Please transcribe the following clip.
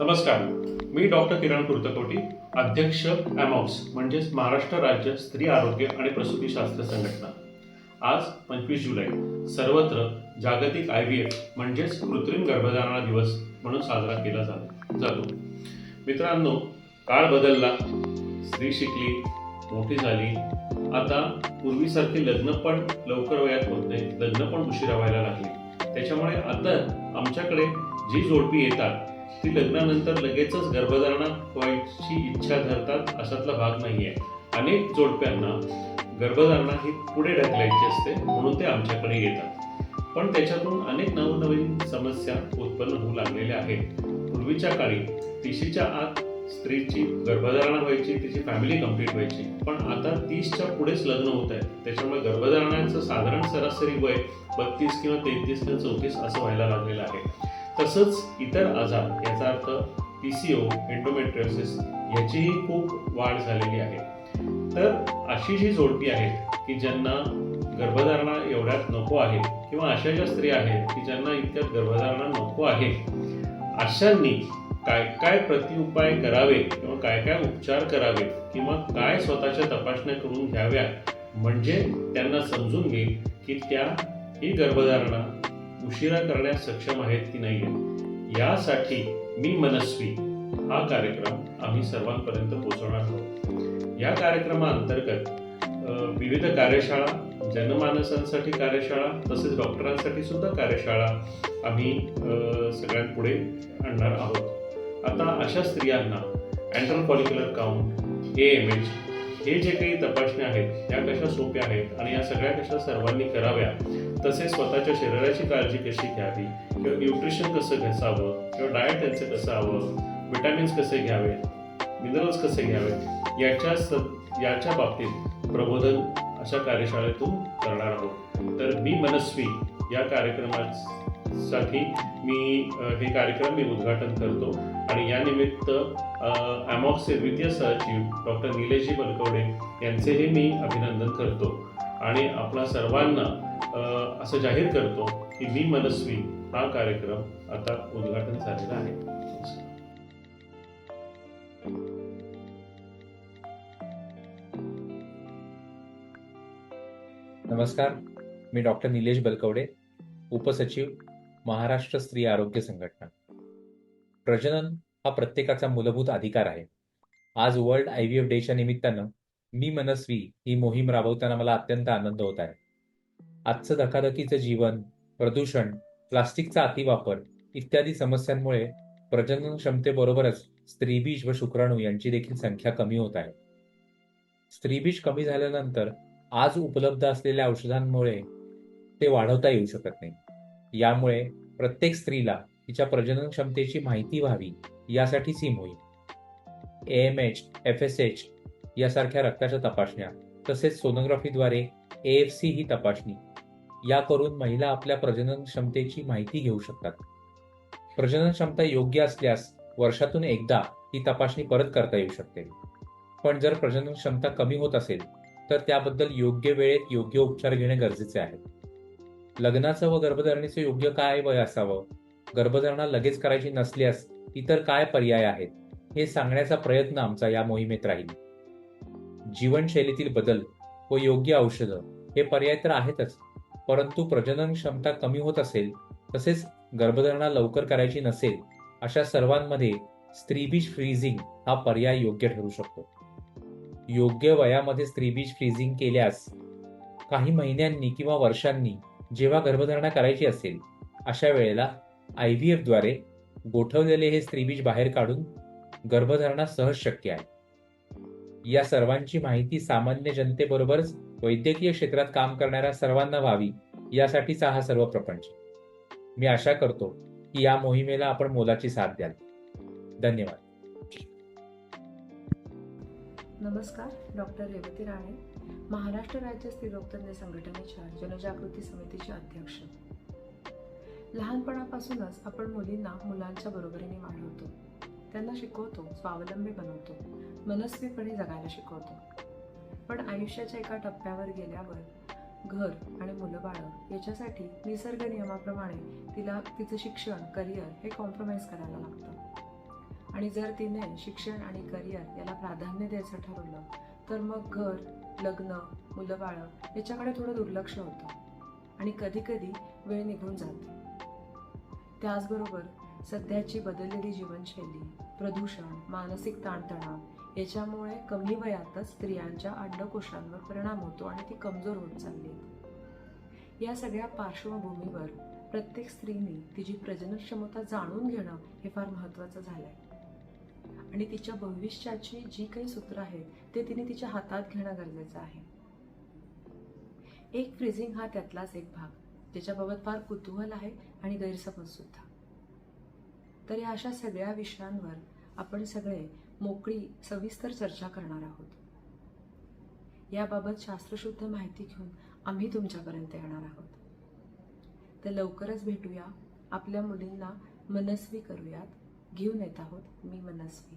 नमस्कार. मी डॉक्टर किरण कुर्तकोटी अध्यक्ष ॲमॉक्स म्हणजेच महाराष्ट्र राज्य स्त्री आरोग्य आणि प्रसूतीशास्त्र संघटना. आज पंचवीस जुलै सर्वत्र जागतिक आय व्ही एफ म्हणजेच कृत्रिम गर्भधारणा दिवस म्हणून साजरा केला जा जातो. मित्रांनो काळ बदलला स्त्री शिकली मोठी झाली. आता पूर्वीसारखे लग्न पण लवकर वयात होत नाही लग्न पण उशिरा व्हायला लागली. त्याच्यामुळे आता आमच्याकडे जी जोडपी येतात ती लग्नानंतर लगेचच गर्भधारणा व्हायची इच्छा धरतात अशातला भाग नाही आहे अनेक जोडप्यांना गर्भधारणा ही पुढे ढकलायची असते म्हणून ते आमच्याकडे येतात. पण त्याच्यातून अनेक नवनवीन समस्या उत्पन्न होऊ लागलेल्या आहेत. पूर्वीच्या काळी तिशीच्या आत स्त्रीची गर्भधारणा व्हायची तिची फॅमिली कंप्लीट व्हायची. पण आता तीसच्या पुढेच लग्न होत आहे त्याच्यामुळे गर्भधारणाचं साधारण सरासरी वय बत्तीस किंवा तेहतीस किंवा चौतीस असं व्हायला लागलेलं आहे. तसंच इतर आजार याचा अर्थ पी सी ओ एन्डोमेट्रियोसिस याचीही खूप वाढ झालेली आहे. तर अशी जी जोडपी आहेत की ज्यांना गर्भधारणा एवढ्यात नको आहे किंवा अशा ज्या स्त्रिया आहेत की ज्यांना इतक्यात गर्भधारणा नको आहे अशांनी काय काय प्रतिउपाय करावे किंवा काय काय उपचार करावे किंवा काय स्वतःच्या तपासण्या करून घ्याव्या म्हणजे त्यांना समजून घेईल की त्या ही गर्भधारणा उशिरा करण्यास सक्षम आहेत की नाही आहेत यासाठी मी मनस्वी हा कार्यक्रम आम्ही सर्वांपर्यंत पोहोचवणार आहोत. या कार्यक्रमाअंतर्गत विविध कार्यशाळा जनमानसांसाठी कार्यशाळा तसेच डॉक्टरांसाठी सुद्धा कार्यशाळा आम्ही सगळ्यांपुढे आणणार आहोत. आता अशा स्त्रियांना antral follicular count A M H हे जे काही तपासण्या आहेत या कशा सोप्या आहेत आणि या सगळ्या कशा सर्वांनी कराव्या तसेच स्वतःच्या शरीराची काळजी कशी घ्यावी किंवा न्यूट्रिशन कसं घसावं किंवा डाएट त्यांचं कसं हवं विटॅमिन्स कसे घ्यावेत मिनरल्स कसे घ्यावेत याच्या स याच्या बाबतीत प्रबोधन अशा कार्यशाळेतून करणार आहोत. तर मी मनस्वी या कार्यक्रमात साठी मी हे कार्यक्रम मी उद्घाटन करतो. आणि या निमित्त ॲमॉक्सचे द्वितीय सचिव डॉक्टर निलेशजी बलकवडे यांचेही मी अभिनंदन करतो. आणि आपणा सर्वांना असं जाहीर करतो की मी मनस्वी हा कार्यक्रम आता उद्घाटन झालेला आहे. नमस्कार. मी डॉक्टर निलेश बलकवडे उपसचिव महाराष्ट्र स्त्री आरोग्य संघटना. प्रजनन हा प्रत्येकाचा मूलभूत अधिकार आहे. आज वर्ल्ड आय व्ही एफ डेच्या निमित्तानं मी मनस्वी ही मोहीम राबवताना मला अत्यंत आनंद होत आहे. आजचं धकाधकीचं जीवन प्रदूषण प्लास्टिकचा अतिवापर इत्यादी समस्यांमुळे प्रजनन क्षमतेबरोबरच स्त्रीबीज व शुक्राणू यांची देखील संख्या कमी होत आहे. स्त्रीबीज कमी झाल्यानंतर आज उपलब्ध असलेल्या औषधांमुळे ते वाढवता येऊ शकत नाही. यामुळे प्रत्येक स्त्रीला तिच्या प्रजनन क्षमतेची माहिती व्हावी यासाठीच ही मोहीम. M H F S H यासारख्या रक्ताच्या तपासण्या तसेच सोनोग्राफीद्वारे ए एफ सी ही तपासणी या करून महिला आपल्या प्रजनन क्षमतेची माहिती घेऊ शकतात. प्रजनन क्षमता योग्य असल्यास वर्षातून एकदा ही तपासणी परत करता येऊ शकते. पण जर प्रजनन क्षमता कमी होत असेल तर त्याबद्दल योग्य वेळेत योग्य उपचार घेणे गरजेचे आहे. लग्नाचं व गर्भधारणेचं योग्य काय वय असावं? गर्भधारणा लगेच करायची नसल्यास इतर काय पर्याय आहेत? हे सांगण्याचा प्रयत्न आमचा या मोहिमेत राहील. जीवनशैलीतील बदल व योग्य औषधं हे पर्याय तर आहेतच परंतु प्रजनन क्षमता कमी होत असेल तसेच गर्भधारणा लवकर करायची नसेल अशा सर्वांमध्ये स्त्रीबीज फ्रीझिंग हा पर्याय योग्य ठरू शकतो. योग्य वयामध्ये स्त्रीबीज फ्रीझिंग केल्यास काही महिन्यांनी किंवा वर्षांनी जेव्हा गर्भधारणा करायची असेल अशा वेळेला आय व्ही एफद्वारे गोठवलेले हे स्त्रीबीज बाहेर काढून गर्भधारणा सहज शक्य आहे. या सर्वांची माहिती सामान्य जनतेबरोबरच वैद्यकीय क्षेत्रात काम करणाऱ्या सर्वांना व्हावी यासाठीचा हा सर्व प्रपंच. मी आशा करतो की या मोहिमेला आपण मोलाची साथ द्याल. धन्यवाद. नमस्कार डॉक्टर रेवती राणे महाराष्ट्र राज्य स्त्रीरोगतज्ञ संघटनेच्या जनजागृती समितीचे अध्यक्ष. लहानपणापासूनच आपण मुलींना मुलांच्या बरोबरीने वाढवतो. त्यांना शिकवतो स्वावलंबी बनवतो मनस्वीपणे जगायला शिकवतो. पण आयुष्याच्या एका टप्प्यावर गेल्यावर घर आणि मुलं बाळं याच्यासाठी निसर्ग नियमाप्रमाणे तिला तिचं शिक्षण करिअर हे कॉम्प्रोमाइज करायला लागतं. आणि जर तिने शिक्षण आणि करिअर याला प्राधान्य द्यायचं ठरवलं तर मग घर लग्न मुलं बाळं याच्याकडे थोडं दुर्लक्ष होतं. आणि कधी कधी वेळ निघून जाते. त्याचबरोबर सध्याची बदललेली जीवनशैली प्रदूषण मानसिक ताणतणाव याच्यामुळे कमी वयातच स्त्रियांच्या अंडकोशांवर परिणाम होतो आणि ती कमजोर होत चालली या सगळ्या पार्श्वभूमीवर प्रत्येक स्त्रीने तिची प्रजनन क्षमता जाणून घेणं हे फार महत्त्वाचं झालंय. आणि तिच्या भविष्याची जी काही सूत्र आहेत ते तिने तिच्या हातात घेणं गरजेचं आहे. एक फ्रीझिंग हा त्यातलाच एक भाग ज्याच्याबाबत फार कुतूहल आहे आणि गैरसमज सुद्धा. तर या अशा सगळ्या विषयांवर आपण सगळे मोकळी सविस्तर चर्चा करणार आहोत. याबाबत शास्त्रशुद्ध माहिती घेऊन आम्ही तुमच्यापर्यंत येणार आहोत. तर लवकरच भेटूया. आपल्या मुलींना मनस्वी करूयात. घेऊन येत आहोत मी मनस्वी.